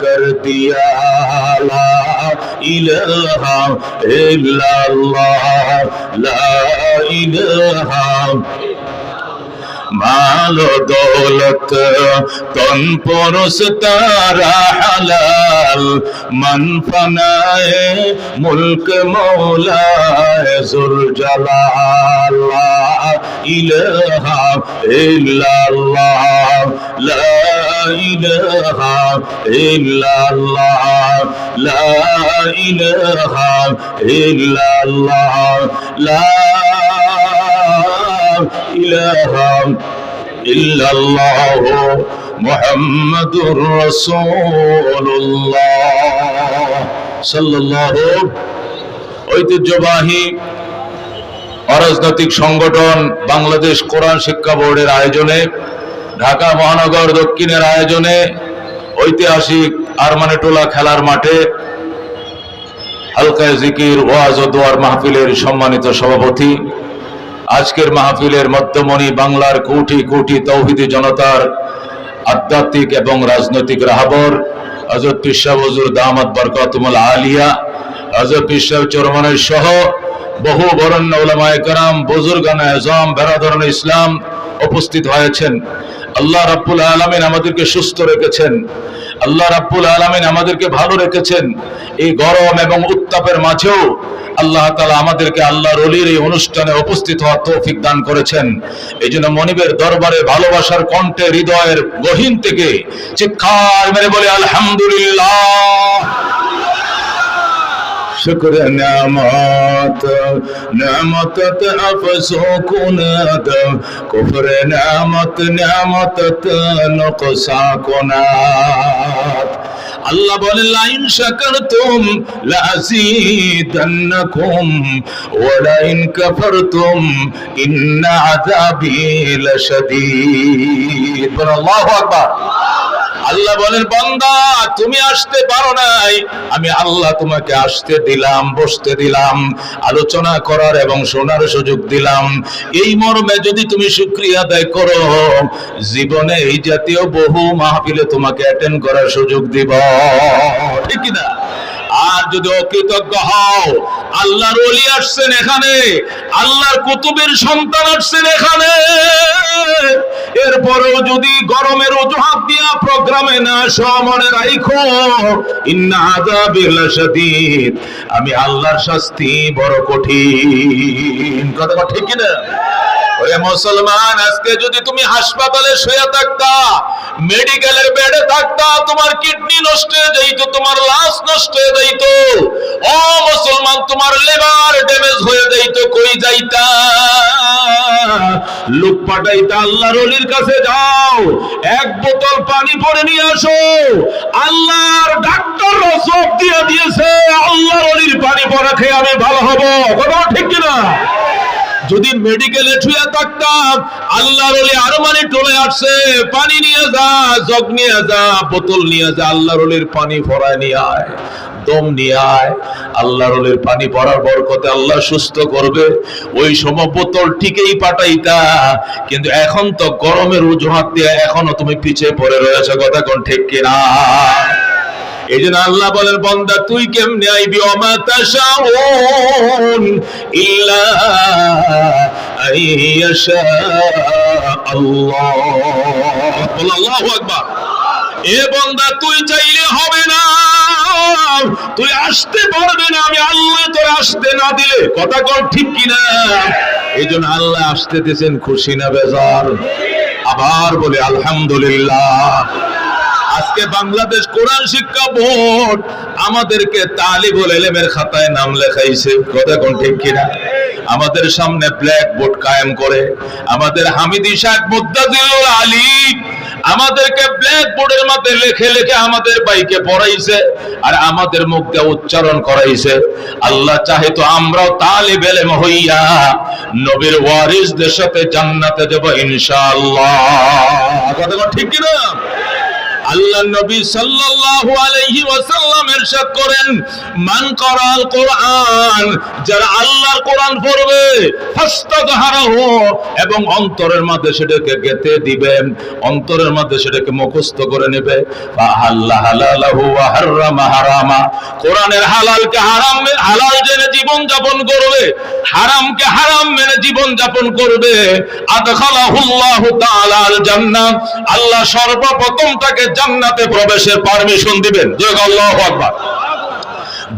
कर दिया ला इलाहा इल्लल्लाह ला इलाहा মাল দৌলত তন পরস তারা হালাল মন ফনায়ে মুলক মৌলায় জুল জালাল লা ইলাহা ইল্লাল্লাহ লা ইলাহা ইল্লাল্লাহ লা ইলাহা ইল্লাল্লাহ লা إله إلا الله محمد رسول الله صلى الله ঐতিহ্যবাহী অরাজনৈতিক সংগঠন বাংলাদেশ কোরআন শিক্ষা বোর্ডের আয়োজনে ঢাকা মহানগর দক্ষিণের আয়োজনে ঐতিহাসিক আরমানেটোলা খেলার মাঠে হালকা জিকির, ওয়াজ ও দোয়ার মাহফিলের সম্মানিত সভাপতি। আজকের মাহফিলের মধ্যমণি বাংলার কোটি কোটি তৌহিদি জনতার আধ্যাত্মিক এবং রাজনৈতিক রাহাবর হজরত পিসা হজুর দামাত বরকাতুমুল আলিয়া হজরত পিসা চরমানের সহ বহু বরণ্য ওলামায় কারাম, বুজুর্গান ইসলাম উপস্থিত হয়েছেন। আল্লাহ রাব্বুল আলামিন আমাদেরকে সুস্থ রেখেছেন। আল্লাহ রাব্বুল আলামিন আমাদেরকে ভালো রেখেছেন। এই গরম এবং উত্তাপের মাঝেও আল্লাহ তালা আমাদেরকে আল্লাহ রলির এই অনুষ্ঠানে উপস্থিত হওয়ার তৌফিক দান করেছেন। এই জন্য মনিবের দরবারে ভালোবাসার কণ্ঠে, হৃদয়ের গহীন থেকে চিৎকার মেরে বলে, আলহামদুলিল্লাহ! شکر نعمت نعمتت افسو کند کفر نعمت نعمتت نقصا کند আল্লাহ বলে লাইন শাকারতুম লাযীদান্নাকুম ওয়া লাইন কাফারতুম ইন্না আযাবি লাশাদীদ বলে আল্লাহু আকবার আল্লাহ বলেন, বান্দা, তুমি আসতে পারো নাই। আমি আল্লাহ তোমাকে আসতে দিলাম, বসতে দিলাম, আলোচনা করার এবং শোনার সুযোগ দিলাম। এই মর্মে যদি তুমি শুক্রিয়া আদায় করো, জীবনে এই জাতীয় বহু মাহফিলে তোমাকে অ্যাটেন্ড করার সুযোগ দিব। ঠিক না? আর যদি অকৃতজ্ঞ হও, আল্লাহর ওলি আসছেন এখানে, আল্লাহর কুতুবের সন্তান আসছেন এখানে। এরপরেও যদি গরমের অজুহাত দিয়া প্রোগ্রামে না মনে রাইখো, ইন্না আযাবিল শাদীদ আমি আল্লাহর শাস্তি বড় কঠিন। কথা ঠিক কি না ওরে মুসলমান, আজকে যদি তুমি হাসপাতালে শুয়ে থাকতা, মেডিকেলের বেডে থাকতা, তোমার কিডনি নষ্ট হয়ে যাইতো, তোমার লাশ নষ্ট হয়ে যাইতো। ও মুসলমান, তোমার লেবার ড্যামেজ হয়ে যাইতো, কই যাইতা? লোক পাঠাইতা, আল্লাহর ওলির কাছে যাও, এক বোতল পানি পরে নিয়ে আসো। আল্লাহর ডাক্তার রসব দিয়ে দিয়েছে, আল্লাহর ওলির পানি পরা খেয়ে আমি ভালো হব। কথা ঠিক কিনা? যদি মেডিকেলে ছুঁয়ে থাকতাম, আল্লাহর ওলি আরও মানে টলে আসছে, পানি নিয়ে যা, জগ নিয়ে যা, বোতল নিয়ে যা, আল্লাহর ওলির পানি ভরায় নিয়ে আয়, দম নিয়ে আয়। আল্লাহর ওলির পানি ভরার বরকতে আল্লাহ সুস্থ করবে। ওই সময় বোতল ঠিকই পাঠাইতা, কিন্তু এখন তো গরমের অজুহাত দিয়ে এখনও তুমি পিছিয়ে পড়ে রয়েছে, কথা কোন ঠিক কিনা? এই জন্য আল্লাহ বলেন, বন্দা, তুই কেমনে আইবি? অমা তাশাউন ইল্লা আইয়াশা আল্লাহ। আল্লাহু আকবার। এ বন্দা, তুই চাইলে হবে না। তুই আসতে পারবে না। আমি আল্লাহ তোর আসতে না দিলে। কথা কর ঠিক কিনা? এই জন্য আল্লাহ আসতে দিয়েছেন, খুশি না বেজার। আবার বলে, আলহামদুলিল্লাহ। আজকে বাংলাদেশ কোরআন শিক্ষা বোর্ড আমাদেরকে তালিবুল এলেমের খাতায় নাম লেখাইছে। কথা কোন ঠিক কিনা? আমাদের সামনে ব্ল্যাক বোর্ড কায়েম করে, আমাদের হামিদি সাহেব মুদ্দাজিলুল আলী আমাদেরকে ব্ল্যাক বোর্ডের মধ্যে লেখে লেখে আমাদের বাইকে পড়াইছে আর আমাদের মুখ দিয়ে উচ্চারণ করাইছে। আল্লাহ চাহে তো আমরাও তালিব এলেম হইয়া নবীর ওয়ারিসদের সাথে জান্নাতে যাব ইনশাআল্লাহ। কথা ঠিক কিনা? আল্লাহ নবী সাল্লাল্লাহু আলাইহি ওয়াসাল্লাম ইরশাদ করেন, মান করাল কোরআন যারা আল্লাহর কোরআন পড়বে ফাস্তাযহারাহু এবং অন্তরের মধ্যে সেটাকে গেঁথে দিবেন অন্তরের মধ্যে সেটাকে মুখস্থ করে নেবে। ফাহাল্লা হালালাহু ওয়া হাররামা হারামা। কোরআনের হালালকে হারাম হালাল জেনে জীবন যাপন করবে, হারামকে হারাম মেনে জীবন যাপন করবে। আদখালাহুল্লাহু তাআলা আল জান্নাহ আল্লাহ সর্বপ্রথম তাকে জান্নাতে প্রবেশের পারমিশন দিবেন।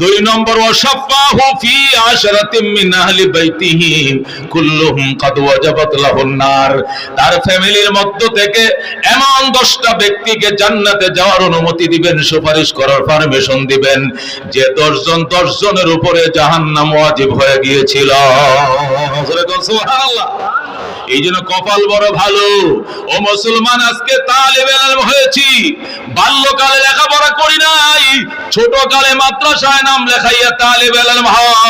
দুই নম্বর ওয়াসাফাহু ফি আশরাতিন মিন আহলি বাইতিহি কুল্লুহুম কাদ ওয়াজাবাত লাহুন নার। তার ফ্যামিলির মধ্য থেকে এমন 10টা ব্যক্তিকে জান্নাতে যাওয়ার অনুমতি দিবেন, সুপারিশ করার পারমিশন দিবেন, যে 10 জন 10 জনের উপরে জাহান্নাম ওয়াজিব হয়ে গিয়েছিল। সুবহানাল্লাহ। এই জন্য কপাল বড় ভালো। ও মুসলমান, আজকে তালেবে হয়েছি। বাল্যকালে লেখাপড়া করি নাই। ছোট কালে মাদ্রাসায় নাম লেখাইয়া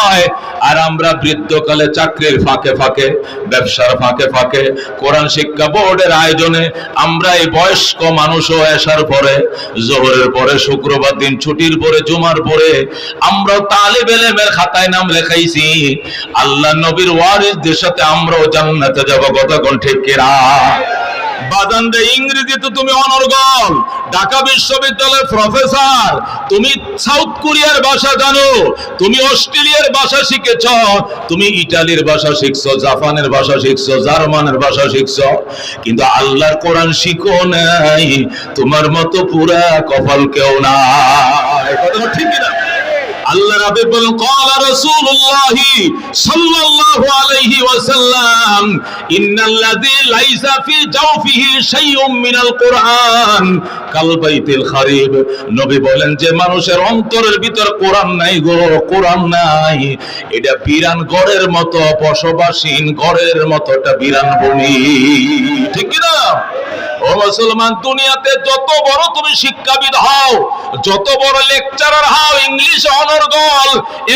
হয়। আর আমরা বৃদ্ধকালে চাকরির ফাঁকে ফাঁকে, ব্যবসার ফাঁকে ফাঁকে, কোরআন শিক্ষা বোর্ডের আয়োজনে আমরা এই বয়স্ক মানুষও আসার পরে, জোহরের পরে, শুক্রবার দিন, ছুটির পরে, জুমার পরে আমরা তালেব খাতায় নাম লেখাইছি। আল্লাহ নবীর ওয়ারিসদের সাথে আমরাও জান্নাতে যাব। কোন ঠিক ইংরেজিতে তুমি অনর্গল। ঢাকা বিশ্ববিদ্যালয়ের প্রফেসর, তুমি সাউথ কোরিয়ার ভাষা জানো, তুমি অস্ট্রেলিয়ার ভাষা শিখেছ, তুমি ইটালির ভাষা শিখছো, জাপানের ভাষা জার্মানের ভাষা কিন্তু আল্লাহর কোরআন শিখো নাই, তোমার মতো পুরা কপাল কেউ কথা ঠিক না আল্লাহ রাব্বি বলেন ক্বালা ওয়াসাল্লাম ইন্নাল্লাযী লাইসা ফি জাওফিহি শাইউম মিনাল কোরআন। কালবাইতিল খারিব, নবী বলেন যে, মানুষের অন্তরের ভিতর কোরআন নাই গো, কোরআন নাই। এটা বিরান গড়ের মতো বসবাসীন গড়ের মতো একটা বিরান ভূমি ঠিক কি না ও দুনিয়াতে যত বড় তুমি শিক্ষাবিদ হও, যত বড় লেকচারার হও, ইংলিশ অনর্গল,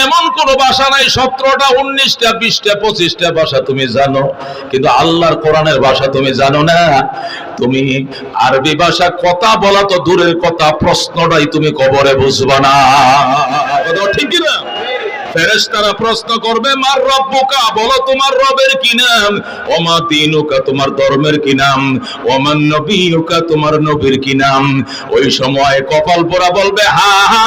এমন কোন ভাষা নাই, সতেরোটা, উনিশটা, বিশটা, পঁচিশটা ভাষা তুমি জানো। কিন্তু আল্লাহর কোরআনের ভাষা তুমি জানো না। তুমি আরবি ভাষা কথা বলা তো দূরের কথা, প্রশ্নটাই তুমি কবরে বুঝবা না। ঠিক না ফেরেশতারা প্রশ্ন করবে, মার রব্বুকা বলো তোমার রবের কি নাম? ওমা দিনুকা তোমার ধর্মের কি নাম? ওমান নবীউকা তোমার নবীর কি নাম? ওই সময় কপাল পোড়া বলবে, হা হা